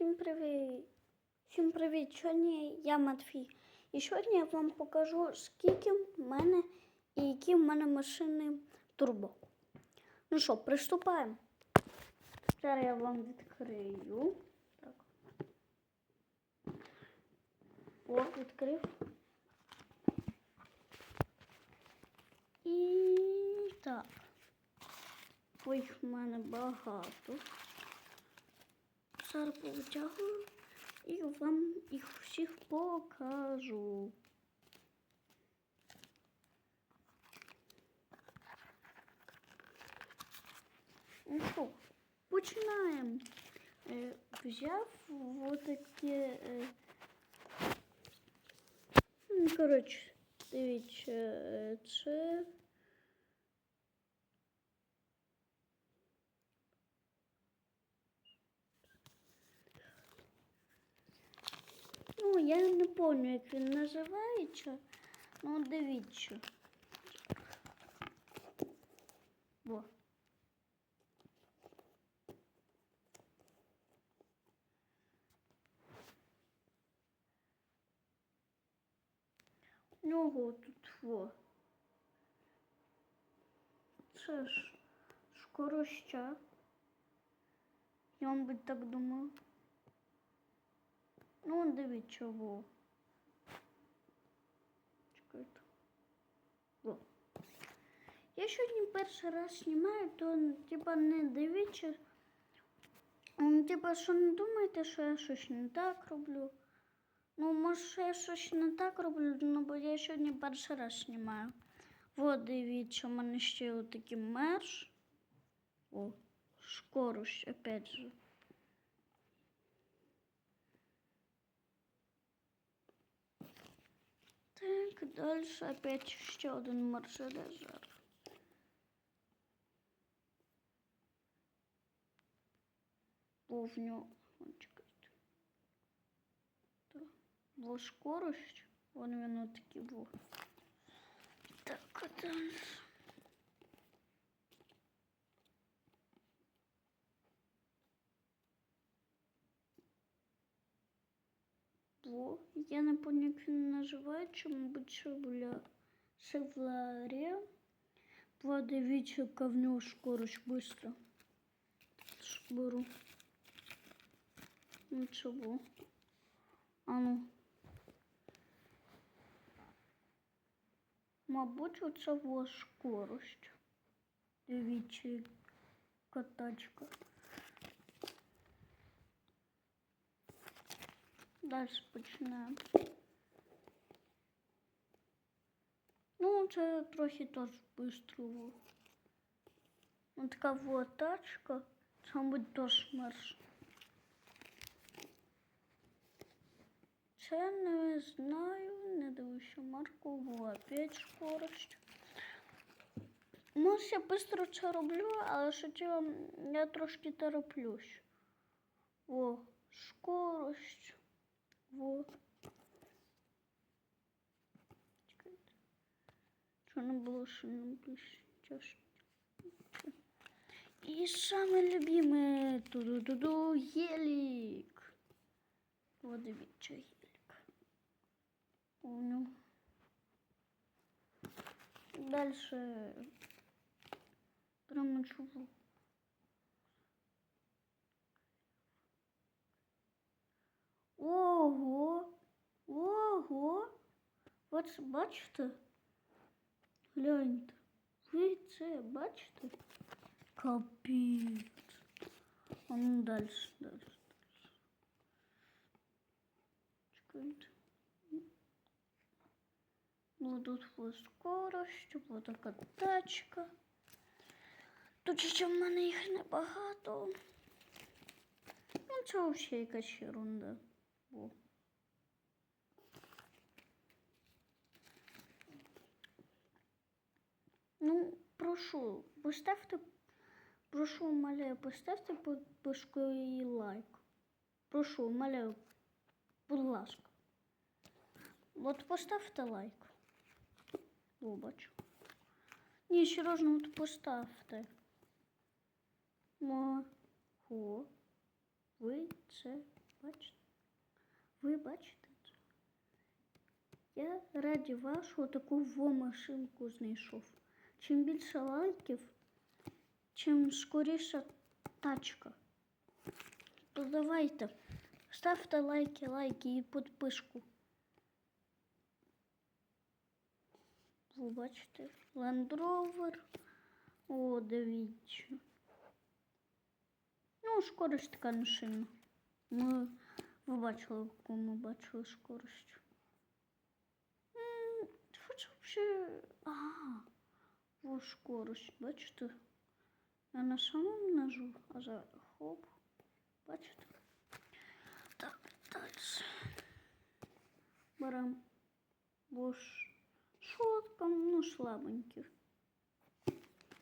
Всім привіт! Всім привіт! Сьогодні я Матвій. І сьогодні я вам покажу, скільки в мене і які в мене машини турбо. Ну що, приступаємо. Зараз я вам відкрию. Так. О, відкрив. І так. Ой, в мене багато. Зараз повитягую і вам їх всіх покажу. Ну що, починаємо. Е, взяв отаке. Е, ну, коротше, дивіться, е, це. Ну, я не пам'ятаю, як він називається. Ну, дивіться. Во. У нього тут во. Це ж скороща. Я, мабуть, так думаю. Ну, дивіться, во. Чекайте. Во. Я сьогодні перший раз знімаю, то типа не дивіться. Типа, що не думайте, що я щось не так роблю. Ну, може, я щось не так роблю, ну, бо я сьогодні перший раз знімаю. Во, дивіться, у мене ще отакий мерш. О, скорость, опять же. Так, дальше опять ще один маршрутизер. Повню. Чекайте. Во скорость. Вон він такий во. Так, а дальше. Я не пам'ятаю, як він називається, мабуть, Шевля... Шевларія. Во, дивіться, яка в нього скорость быстро. Беру. Ну, чого? А ну. Мабуть, оце во скорость. Дивіться, яка Далі починаємо. Ну, це трохи теж швидко. Ось така вот тачка. Це, мабуть, теж марш. Це не знаю, не дивлюся марку, во опять скорость. Може, я швидко це роблю, але що я трошки тороплюсь. Во, скорость. Во. Чекайте. Ближче. І саме любиме ту-ду-ду-ду гелік. Вот дивіться гелік. Понял. Дальше прямо чего? Ого! Ого! От бачите? Гляньте. Ви це бачите? Капець. А ну дальше, дальше, дальше. Чекайте. Вот тут вот скорость, така тачка. Тут ще в мене їх небагато. Ну, це взагалі якась ерунда. Во. Ну, прошу, поставте, прошу, умоляю, поставте под башкою лайк. Прошу, умоляю, будь ласка. От поставте лайк. Бачу. Ні, серйозно, от поставте. Мо, хо, ви це Бачите? Ви бачите це? Я раді вашого таку во машинку знайшов. Чим більше лайків, чим скоріша тачка. То давайте, ставте лайки, лайки і підписку. Ви бачите, Land Rover. О, дивіться. Ну, скорость така сильна. Ми ви бачили, яку ми бачили скорость. Це взагалі? Ага. Во скорость, бачите? Я на самому ножу, а за хоп. Бачите? Так, далі. Беремо. Бо ж шотка, ну, слабенький.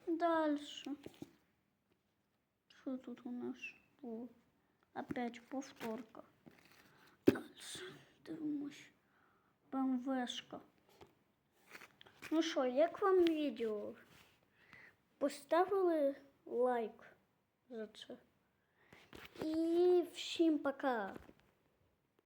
Дальше. Что тут у нас? О, опять повторка. Дальше. Дивимось. БМВшка. Ну що, як вам відео? Поставили лайк за це. І всім пока.